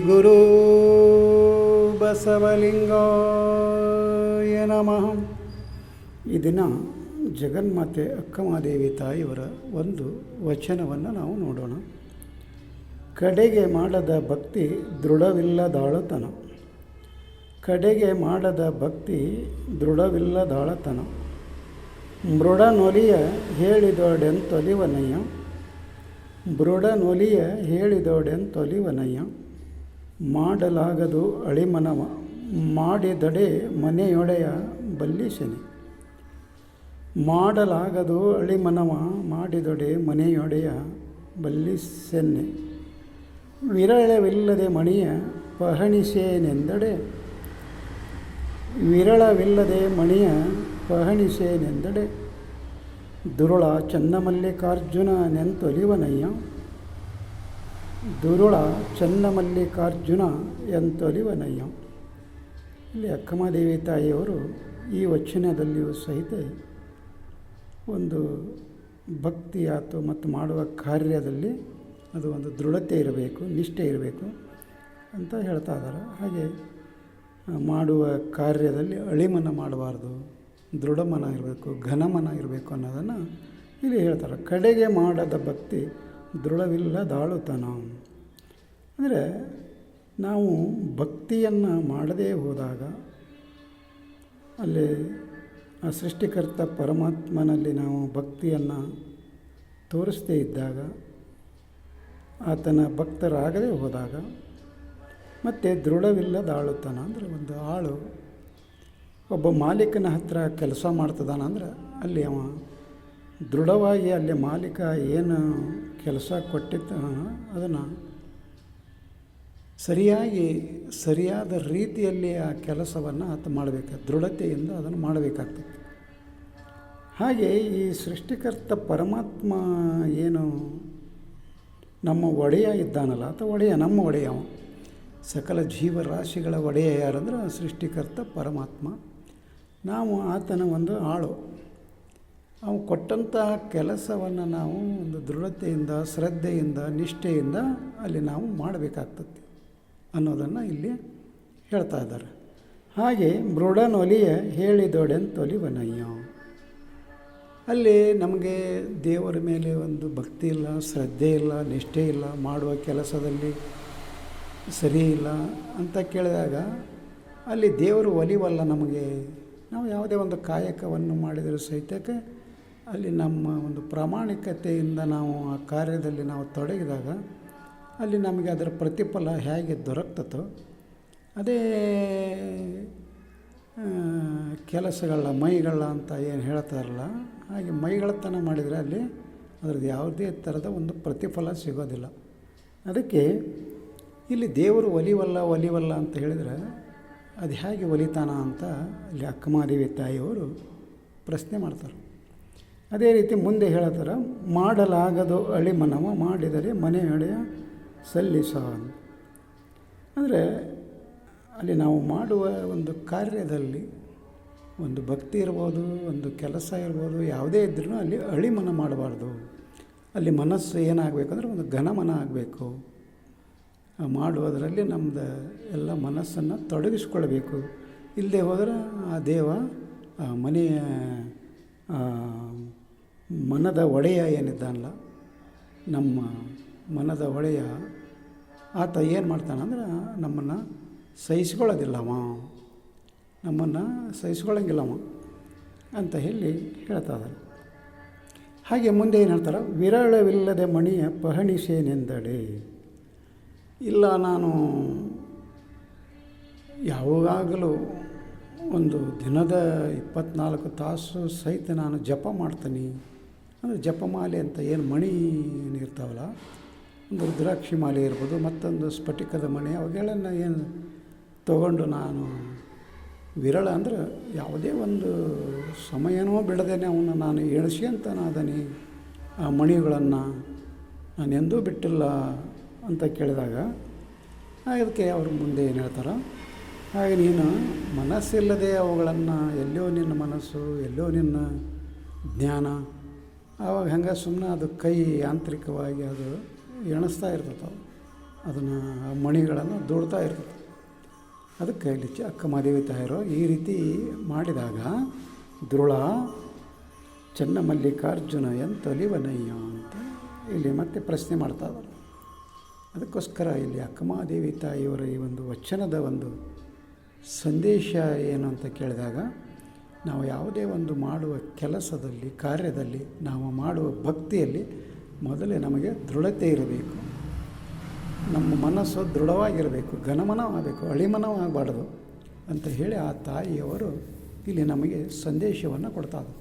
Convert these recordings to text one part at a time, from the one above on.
ಗುರು ಬಸವಲಿಂಗಾಯ ನಮಃ ಈ ದಿನ ಜಗನ್ಮಾತೆ ಅಕ್ಕಮಾದೇವಿ ತಾಯಿಯವರ ಒಂದು ವಚನವನ್ನು ನಾವು ನೋಡೋಣ. ಕಡೆಗೆ ಮಾಡದ ಭಕ್ತಿ ದೃಢವಿಲ್ಲದಾಳತನ. ಕಡೆಗೆ ಮಾಡದ ಭಕ್ತಿ ದೃಢವಿಲ್ಲದಾಳತನ. ಮೃಡನೊಲಿಯ ಹೇಳಿದೊಡೆಂತೊಲಿವನಯ್ಯ. ಮೃಡನೊಲಿಯ ಹೇಳಿದೊಡೆಂತೊಲಿವನಯ್ಯ. ಮಾಡಲಾಗದು ಅಳಿಮನವ, ಮಾಡಿದಡೆ ಮನೆಯೊಡೆಯ ಬಲ್ಲಿಸನೆ. ಮಾಡಲಾಗದು ಅಳಿಮನವ, ಮಾಡಿದೊಡೆ ಮನೆಯೊಡೆಯ ಬಲ್ಲಿಸೆನ್ನೆ. ವಿರಳವಿಲ್ಲದೆ ಮಣಿಯ ಪಹಣಿಸೇನೆಂದಡೆ. ವಿರಳವಿಲ್ಲದೆ ಮಣಿಯ ಪಹಣಿಸೇನೆಂದಡೆ ದುರುಳ ಚನ್ನಮಲ್ಲಿಕಾರ್ಜುನ ನೆಂತೊಲಿವನಯ್ಯ ದುರುಳ ಚನ್ನಮಲ್ಲಿಕಾರ್ಜುನ ಎಂತೊಲಿವನಯ್ಯ. ಇಲ್ಲಿ ಅಕ್ಕಮಾದೇವಿ ತಾಯಿಯವರು ಈ ವಚನದಲ್ಲಿಯೂ ಸಹಿತ ಒಂದು ಭಕ್ತಿ ಆತು ಮತ್ತು ಮಾಡುವ ಕಾರ್ಯದಲ್ಲಿ ಅದು ಒಂದು ದೃಢತೆ ಇರಬೇಕು, ನಿಷ್ಠೆ ಇರಬೇಕು ಅಂತ ಹೇಳ್ತಾ ಇದ್ದಾರೆ. ಹಾಗೆ ಮಾಡುವ ಕಾರ್ಯದಲ್ಲಿ ಅಳಿಮನ ಮಾಡಬಾರ್ದು. ದೃಢಮನ ಇರಬೇಕು ಘನ ಮನ ಇರಬೇಕು ಅನ್ನೋದನ್ನು ಇಲ್ಲಿ ಹೇಳ್ತಾರೆ. ಕಡೆಗೆ ಮಾಡದ ಭಕ್ತಿ ದೃಢವಿಲ್ಲ ದಾಳುತನ. ಅಂದರೆ ನಾವು ಭಕ್ತಿಯನ್ನು ಮಾಡದೇ ಹೋದಾಗ ಅಲ್ಲಿ ಆ ಸೃಷ್ಟಿಕರ್ತ ಪರಮಾತ್ಮನಲ್ಲಿ ನಾವು ಭಕ್ತಿಯನ್ನು ತೋರಿಸದೇ ಇದ್ದಾಗ, ಆತನ ಭಕ್ತರಾಗದೇ ಹೋದಾಗ ಮತ್ತು ದೃಢವಿಲ್ಲದ ಆಳುತನ ಅಂದರೆ ಒಂದು ಆಳು ಒಬ್ಬ ಮಾಲೀಕನ ಹತ್ರ ಕೆಲಸ ಮಾಡ್ತಿದ್ದಾನೆ ಅಲ್ಲಿ ಅವ ದೃಢವಾಗಿ ಅಲ್ಲಿ ಮಾಲೀಕ ಏನು ಕೆಲಸ ಕೊಟ್ಟಿದ್ದ ಅದನ್ನು ಸರಿಯಾಗಿ, ಸರಿಯಾದ ರೀತಿಯಲ್ಲಿ ಆ ಕೆಲಸವನ್ನು ಆತ ಮಾಡಬೇಕು, ದೃಢತೆಯಿಂದ ಅದನ್ನು ಮಾಡಬೇಕಾಗ್ತದೆ ಹಾಗೆ ಈ ಸೃಷ್ಟಿಕರ್ತ ಪರಮಾತ್ಮ ಏನು ನಮ್ಮ ಒಡೆಯ ಇದ್ದಾನಲ್ಲ ಅಥವಾ ಒಡೆಯ, ನಮ್ಮ ಒಡೆಯ ಸಕಲ ಜೀವರಾಶಿಗಳ ಒಡೆಯ ಯಾರಂದ್ರೆ ಸೃಷ್ಟಿಕರ್ತ ಪರಮಾತ್ಮ. ನಾವು ಆತನ ಒಂದು ಆಳು. ಅವು ಕೊಟ್ಟಂತಹ ಕೆಲಸವನ್ನು ನಾವು ಒಂದು ದೃಢತೆಯಿಂದ, ಶ್ರದ್ಧೆಯಿಂದ, ನಿಷ್ಠೆಯಿಂದ ಅಲ್ಲಿ ನಾವು ಮಾಡಬೇಕಾಗ್ತದೆ ಅನ್ನೋದನ್ನು ಇಲ್ಲಿ ಹೇಳ್ತಾ ಇದ್ದಾರೆ. ಹಾಗೆ ಮೃಡನೊಲಿಯ ಹೇಳಿದೊಡೆಂತೊಲಿವನಯ್ಯ. ಅಲ್ಲಿ ನಮಗೆ ದೇವರ ಮೇಲೆ ಒಂದು ಭಕ್ತಿ ಇಲ್ಲ, ಶ್ರದ್ಧೆ ಇಲ್ಲ, ನಿಷ್ಠೆ ಇಲ್ಲ, ಮಾಡುವ ಕೆಲಸದಲ್ಲಿ ಸರಿ ಇಲ್ಲ ಅಂತ ಕೇಳಿದಾಗ ಅಲ್ಲಿ ದೇವರು ಒಲಿವಲ್ಲ ನಮಗೆ ನಾವು ಯಾವುದೇ ಒಂದು ಕಾಯಕವನ್ನು ಮಾಡಿದರೂ ಸಹಿತಕ್ಕೆ ಅಲ್ಲಿ ನಮ್ಮ ಒಂದು ಪ್ರಾಮಾಣಿಕತೆಯಿಂದ ನಾವು ಆ ಕಾರ್ಯದಲ್ಲಿ ನಾವು ತೊಡಗಿದಾಗ ಅಲ್ಲಿ ನಮಗೆ ಅದರ ಪ್ರತಿಫಲ ಹೇಗೆ ದೊರಕ್ತತೋ, ಅದೇ ಕೆಲಸಗಳ ಮೈಗಳ ಅಂತ ಏನು ಹೇಳ್ತಾರಲ್ಲ, ಹಾಗೆ ಮೈಗಳತನ ಮಾಡಿದರೆ ಅಲ್ಲಿ ಅದ್ರದ್ದು ಯಾವುದೇ ಥರದ ಒಂದು ಪ್ರತಿಫಲ ಸಿಗೋದಿಲ್ಲ. ಅದಕ್ಕೆ ಇಲ್ಲಿ ದೇವರು ಒಲಿವಲ್ಲ ಒಲಿವಲ್ಲ ಅಂತ ಹೇಳಿದರೆ ಅದು ಹೇಗೆ ಒಲಿತಾನ ಅಂತ ಇಲ್ಲಿ ಅಕ್ಕಮಾದೇವಿ ತಾಯಿಯವರು ಪ್ರಶ್ನೆ ಮಾಡ್ತಾರೆ. ಅದೇ ರೀತಿ ಮುಂದೆ ಹೇಳ್ತಾರೆ, ಮಾಡಲಾಗದು ಅಳಿ ಮನವ, ಮಾಡಿದರೆ ಮನೆ ಅಳೆಯ ಸಲ್ಲಿಸ ಅಂದರೆ ಅಲ್ಲಿ ನಾವು ಮಾಡುವ ಒಂದು ಕಾರ್ಯದಲ್ಲಿ ಒಂದು ಭಕ್ತಿ ಇರ್ಬೋದು, ಒಂದು ಕೆಲಸ ಇರ್ಬೋದು, ಯಾವುದೇ ಇದ್ರೂ ಅಲ್ಲಿ ಅಳಿಮನ ಮಾಡಬಾರ್ದು. ಅಲ್ಲಿ ಮನಸ್ಸು ಏನಾಗಬೇಕಂದ್ರೆ ಒಂದು ಘನಮನ ಆಗಬೇಕು. ಮಾಡುವುದರಲ್ಲಿ ನಮ್ಮದು ಎಲ್ಲ ಮನಸ್ಸನ್ನು ತೊಡಗಿಸ್ಕೊಳ್ಬೇಕು. ಇಲ್ಲದೆ ಹೋದರೆ ಆ ದೇವ, ಆ ಮನೆಯ ಮನದ ಒಡೆಯ ಏನಿದ್ದಾನಲ್ಲ, ನಮ್ಮ ಮನದ ಒಡೆಯ ಆತ ಏನು ಮಾಡ್ತಾನಂದ್ರೆ ನಮ್ಮನ್ನು ಸಹಿಸ್ಕೊಳ್ಳೋದಿಲ್ಲವ ನಮ್ಮನ್ನು ಸಹಿಸ್ಕೊಳ್ಳೋಂಗಿಲ್ಲವ ಅಂತ ಹೇಳಿ ಹೇಳ್ತಾ ಇದ್ದಾರೆ ಹಾಗೆ ಮುಂದೆ ಏನು ಹೇಳ್ತಾರೆ? ವಿರಳವಿಲ್ಲದೆ ಮಣಿಯ ಪಹಣಿಸೇನೆಂದಡೆ ಇಲ್ಲ, ನಾನು ಯಾವಾಗಲೂ ಒಂದು ದಿನದ ಇಪ್ಪತ್ನಾಲ್ಕು ತಾಸು ಸಹಿತ ನಾನು ಜಪ ಮಾಡ್ತೀನಿ. ಅಂದರೆ ಜಪಮಾಲೆ ಅಂತ ಏನು ಮಣಿ ಏನಿರ್ತಾವಲ್ಲ ಒಂದು ರುದ್ರಾಕ್ಷಿ ಮಾಲೆ ಇರ್ಬೋದು, ಮತ್ತೊಂದು ಸ್ಫಟಿಕದ ಮಣಿ ಅವುಗಳನ್ನ ಏನು ತಗೊಂಡು ನಾನು ವಿರಳ, ಅಂದ್ರೆ ಯಾವುದೇ ಒಂದು ಸಮಯನೂ ಬಿಡದೇನೆ ಅವನ್ನ ನಾನು ಎಣಸಿ ಅಂತ ನಾದನಿ ಆ ಮಣಿಗಳನ್ನು ನಾನು ಎಂದೂ ಬಿಟ್ಟಿಲ್ಲ. ಅಂತ ಕೇಳಿದಾಗ ಅದಕ್ಕೆ ಅವರು ಮುಂದೆ ಏನು ಹೇಳ್ತಾರೆ, ಹಾಗೆ ನೀನು ಮನಸ್ಸಿಲ್ಲದೆ ಅವುಗಳನ್ನು ಎಲ್ಲೋ ನಿನ್ನ ಮನಸ್ಸು ಎಲ್ಲೋ ನಿನ್ನ ಜ್ಞಾನ, ಆವಾಗ ಹಂಗೆ ಸುಮ್ಮನೆ ಅದು ಕೈ ಯಾಂತ್ರಿಕವಾಗಿ ಅದು ಎಣಿಸ್ತಾ ಇರ್ತದೆ ಅದು ಅದನ್ನು ಮಣಿಗಳನ್ನು ದೂಡ್ತಾ ಇರ್ತದೆ ಅದಕ್ಕೆ ಇಲ್ಲಿ ಅಕ್ಕ ಮಾದೇವಿ ತಾಯಿರೋ ಈ ರೀತಿ ಮಾಡಿದಾಗ, ದ್ರುಳ ಚನ್ನಮಲ್ಲಿಕಾರ್ಜುನ ಎಂತೊಲಿವನಯ್ಯ ಅಂತ ಇಲ್ಲಿ ಮತ್ತೆ ಪ್ರಶ್ನೆ ಮಾಡ್ತಾ ಇದ್ದಾರೆ. ಅದಕ್ಕೋಸ್ಕರ ಇಲ್ಲಿ ಅಕ್ಕಮಾದೇವಿ ತಾಯಿಯವರ ಈ ಒಂದು ವಚನದ ಒಂದು ಸಂದೇಶ ಏನು ಅಂತ ಕೇಳಿದಾಗ, ನಾವು ಯಾವುದೇ ಒಂದು ಮಾಡುವ ಕೆಲಸದಲ್ಲಿ, ಕಾರ್ಯದಲ್ಲಿ, ನಾವು ಮಾಡುವ ಭಕ್ತಿಯಲ್ಲಿ ಮೊದಲೇ ನಮಗೆ ದೃಢತೆ ಇರಬೇಕು. ನಮ್ಮ ಮನಸ್ಸು ದೃಢವಾಗಿರಬೇಕು, ಘನಮನವಾಗಬೇಕು, ಅಳಿಮನವಾಗಬಾರ್ದು ಅಂತ ಹೇಳಿ ಆ ತಾಯಿಯವರು ಇಲ್ಲಿ ನಮಗೆ ಸಂದೇಶವನ್ನು ಕೊಡ್ತಾರೆ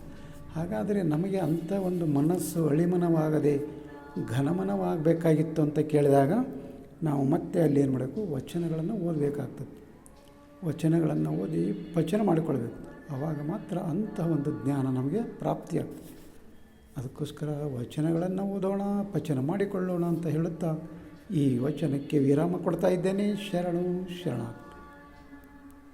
ಹಾಗಾದರೆ ನಮಗೆ ಅಂಥ ಒಂದು ಮನಸ್ಸು ಅಳಿಮನವಾಗದೆ ಘನಮನವಾಗಬೇಕಾಗಿತ್ತು ಅಂತ ಕೇಳಿದಾಗ ನಾವು ಮತ್ತೆ ಅಲ್ಲಿ ಏನು ಮಾಡಬೇಕು? ವಚನಗಳನ್ನು ಓದಬೇಕಾಗ್ತದೆ. ವಚನಗಳನ್ನು ಓದಿ ಪಚನ ಮಾಡಿಕೊಳ್ಬೇಕು. ಆವಾಗ ಮಾತ್ರ ಅಂತಹ ಒಂದು ಜ್ಞಾನ ನಮಗೆ ಪ್ರಾಪ್ತಿಯಾಗ್ತದೆ. ಅದಕ್ಕೋಸ್ಕರ ವಚನಗಳನ್ನು ಓದೋಣ ಪಚನ ಮಾಡಿಕೊಳ್ಳೋಣ ಅಂತ ಹೇಳುತ್ತಾ ಈ ವಚನಕ್ಕೆ ವಿರಾಮ ಕೊಡ್ತಾ ಇದ್ದೇನೆ. ಶರಣು ಶರಣ